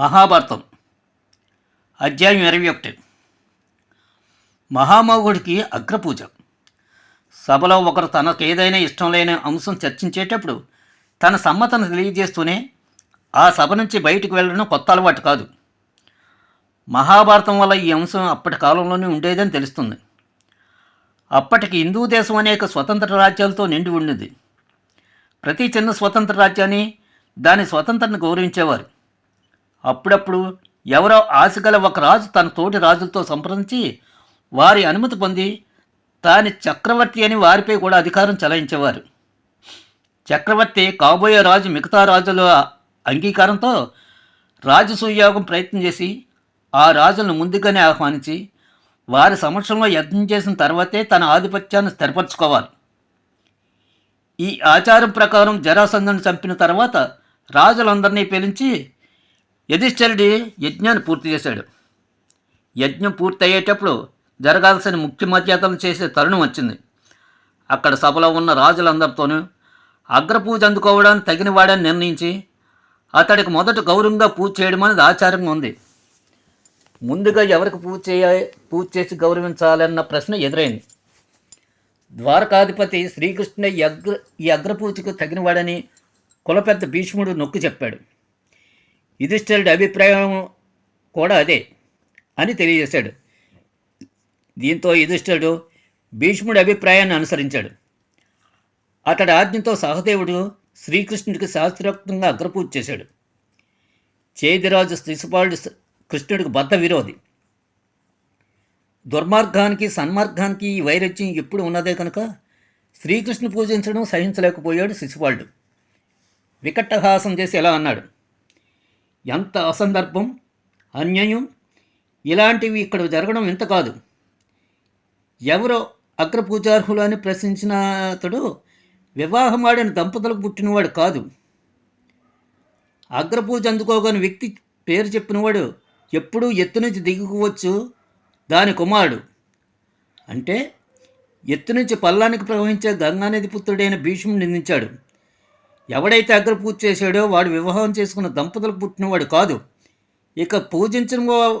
మహాభారతం. అధ్యాయం ఇరవై ఒకటి. మహామోగుడికి అగ్రపూజ. సభలో ఒకరు తనకు ఏదైనా ఇష్టం లేని అంశం చర్చించేటప్పుడు తన సమ్మతను తెలియజేస్తూనే ఆ సభ నుంచి బయటకు వెళ్ళడం కొత్త అలవాటు కాదు. మహాభారతం వల్ల ఈ అంశం అప్పటి కాలంలోనే ఉండేదని తెలుస్తుంది. అప్పటికి హిందూ దేశం అనేక స్వతంత్ర రాజ్యాలతో నిండి ఉండేది. ప్రతి చిన్న స్వతంత్ర రాజ్యాన్ని దాని స్వతంత్రాన్ని గౌరవించేవారు. అప్పుడప్పుడు ఎవరో ఆశగల ఒక రాజు తన తోటి రాజులతో సంప్రదించి వారి అనుమతి పొంది తాని చక్రవర్తి అని వారిపై కూడా అధికారం చెలాయించేవారు. చక్రవర్తి కాబోయే రాజు మిగతా రాజుల అంగీకారంతో రాజసూయోగం ప్రయత్నం చేసి ఆ రాజులను ముందుగానే ఆహ్వానించి వారి సమక్షంలో యత్నం చేసిన తర్వాతే తన ఆధిపత్యాన్ని స్థిరపరచుకోవాలి. ఈ ఆచారం ప్రకారం జరాసంధను చంపిన తర్వాత రాజులందరినీ పిలిచి యధిష్ఠరుడి యజ్ఞాన్ని పూర్తి చేశాడు. యజ్ఞం పూర్తి అయ్యేటప్పుడు జరగాల్సిన ముఖ్య మర్యాదలు చేసే తరుణం వచ్చింది. అక్కడ సభలో ఉన్న రాజులందరితోనూ అగ్రపూజ అందుకోవడానికి తగిన వాడని నిర్ణయించి అతడికి మొదట గౌరవంగా పూజ చేయడం అనేది ఆచారంగా ఉంది. ముందుగా ఎవరికి పూజ చేయ పూజ చేసి గౌరవించాలన్న ప్రశ్న ఎదురైంది. ద్వారకాధిపతి శ్రీకృష్ణ ఈ అగ్ర ఈ అగ్రపూజకు తగినవాడని కులపెద్ద భీష్ముడు నొక్కి చెప్పాడు. యుధిష్ఠిరుడి అభిప్రాయం కూడా అదే అని తెలియజేశాడు. దీంతో యుధిష్ఠిరుడు భీష్ముడి అభిప్రాయాన్ని అనుసరించాడు. అతడి ఆజ్ఞతో సహదేవుడు శ్రీకృష్ణుడికి శాస్త్రోక్తంగా అగ్రపూజ చేశాడు. చేదిరాజు శిశుపాలుడు కృష్ణుడికి బద్ధ విరోధి. దుర్మార్గానికి సన్మార్గానికి ఈ వైరత్యం ఎప్పుడు ఉన్నదే కనుక శ్రీకృష్ణ పూజించడం సహించలేకపోయాడు శిశుపాలుడు. వికట్టహాసం చేసి ఎలా అన్నాడు? ఎంత అసందర్భం అన్యాయం ఇలాంటివి ఇక్కడ జరగడం ఇంత కాదు. ఎవరో అగ్రపూజార్హులు అని ప్రశ్నించిన అతడు వివాహమాడిన దంపతులకు పుట్టినవాడు కాదు. అగ్రపూజ అందుకోగని వ్యక్తి పేరు చెప్పినవాడు ఎప్పుడూ ఎత్తు నుంచి దిగుకోవచ్చు దాని కుమారుడు. అంటే ఎత్తు నుంచి పల్లానికి ప్రవహించే గంగానది పుత్రుడైన భీష్ముడు నిందించాడు. ఎవడైతే అగ్రపూజ చేశాడో వాడు వివాహం చేసుకున్న దంపతులకు పుట్టినవాడు కాదు. ఇక పూజించిన వా-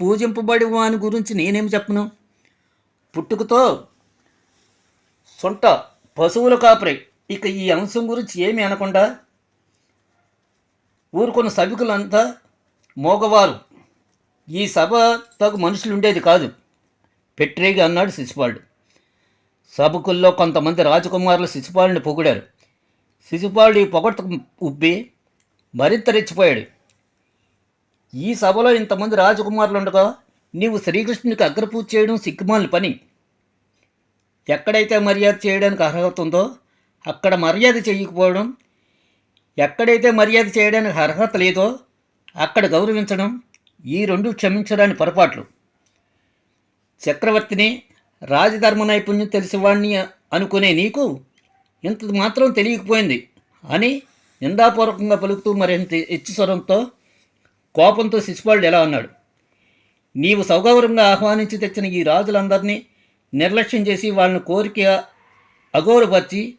పూజింపబడి వాని గురించి నేనేం చెప్పను? పుట్టుకతో సొంట పశువుల కాపరి. ఇక ఈ అంశం గురించి ఏమీ అనకుండా ఊరుకున్న సభికులంతా మోగవారు. ఈ సభ తగు మనుషులు ఉండేది కాదు. పెట్రేగి అన్నాడు శిశుపాలుడు. సభకుల్లో కొంతమంది రాజకుమారులు శిశుపాలుని పొగిడారు. శిశుపాలుడు ఈ పొగట్టుకు ఉబ్బి మరింత రెచ్చిపోయాడు. ఈ సభలో ఇంతమంది రాజకుమారులు ఉండగా నీవు శ్రీకృష్ణునికి అగ్రపూజ చేయడం సిగ్గుమాలి పని. ఎక్కడైతే మర్యాద చేయడానికి అర్హత ఉందో అక్కడ మర్యాద చేయకపోవడం ఎక్కడైతే మర్యాద చేయడానికి అర్హత లేదో అక్కడ గౌరవించడం ఈ రెండు క్షమించడానికి పొరపాట్లు. చక్రవర్తిని రాజధర్మ నైపుణ్యం తెలిసేవాణ్ణి అనుకునే నీకు ఇంత మాత్రం తెలియకపోయింది. అని నిందాపూర్వకంగా పలుకుతూ మరింత ఇచ్చి స్వరంతో కోపంతో శిశుపాలుడు ఎలా అన్నాడు? నీవు సౌగౌరవంగా ఆహ్వానించి తెచ్చిన ఈ రాజులందరినీ నిర్లక్ష్యం చేసి వాళ్ళని కోరిక అగౌరపరిచి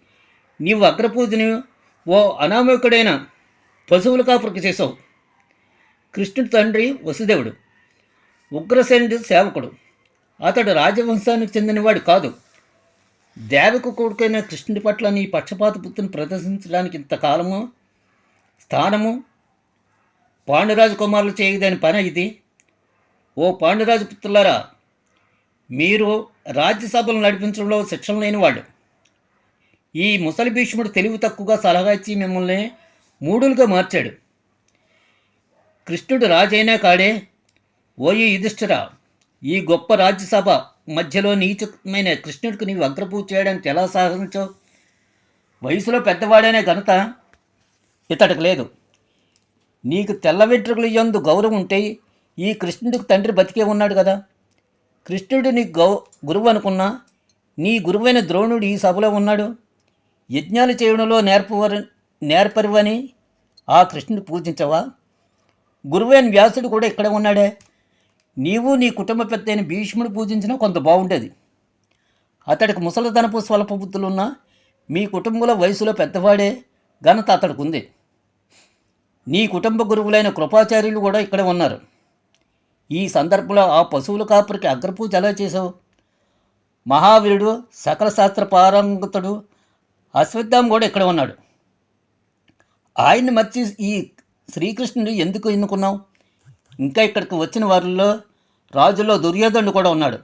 నీవు అగ్రపూజని ఓ అనామకుడైన పశువులు కాపురికి చేశావు. కృష్ణుడి తండ్రి వసుదేవుడు ఉగ్రసేనుడు సేవకుడు. అతడు రాజవంశానికి చెందినవాడు కాదు. దేవకు కొడుకైన కృష్ణుడి పట్ల నీ పక్షపాత బుద్ధిని ప్రదర్శించడానికి ఇంతకాలము స్థానము? పాండురాజు కుమారులు చేయదని పని ఇది. ఓ పాండురాజు పుత్రులారా మీరు రాజ్యసభలు నడిపించడంలో శిక్షణ లేనివాడు ఈ ముసలి భీష్ముడు తెలివి తక్కువగా సలహా ఇచ్చి మిమ్మల్ని మూడులుగా మార్చాడు. కృష్ణుడు రాజైనా కాడే ఓయి యుధిష్ఠిరా ఈ గొప్ప రాజ్యసభ మధ్యలో నీచమైన కృష్ణుడికి నీవు అగ్రపూజ చేయడానికి ఎలా సాధించో వయసులో పెద్దవాడనే ఘనత ఇతడికి లేదు. నీకు తెల్ల వెంట్రుకలు ఎందు గౌరవం ఉంటే ఈ కృష్ణుడికి తండ్రి బతికే ఉన్నాడు కదా. కృష్ణుడు నీ గౌ గురువు అనుకున్నా నీ గురువైన ద్రోణుడు ఈ సభలో ఉన్నాడు. యజ్ఞాలు చేయడంలో నేర్పవరు నేర్పరువని ఆ కృష్ణుడు పూజించవా? గురువైన వ్యాసుడు కూడా ఇక్కడ ఉన్నాడే. నీవు నీ కుటుంబ పెద్ద అయిన భీష్ముడు పూజించినా కొంత బాగుండేది. అతడికి ముసలితనపు స్వల్ప బుద్ధులున్నా మీ కుటుంబంలో వయసులో పెద్దవాడే ఘనత అతడికి ఉంది నీ కుటుంబ గురువులైన కృపాచార్యులు కూడా ఇక్కడే ఉన్నారు. ఈ సందర్భంలో ఆ పశువుల కాపురికి అగ్రపూజ ఎలా చేసావు మహావీరుడు సకల శాస్త్ర పారంగతుడు అశ్వత్థాం కూడా ఇక్కడ ఉన్నాడు. ఆయన్ని మర్చి ఈ శ్రీకృష్ణుడు ఎందుకు ఎన్నుకున్నావు? ఇంకా ఇక్కడికి వచ్చిన వారిలో రాజుల్లో దుర్యోధనుడు కూడా ఉన్నాడు.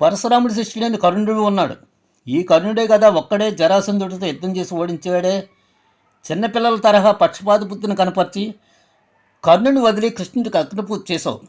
పరశురాముడి శిష్యుడైన కర్ణుడు ఉన్నాడు. ఈ కర్ణుడే కదా ఒక్కడే జరాసంధుడితో యుద్ధం చేసి ఓడించాడే చిన్నపిల్లల తరహా పక్షపాత బుద్ధిని కనపరిచి కర్ణుని వదిలి కృష్ణుడికి అగ్నిపూజ చేసావు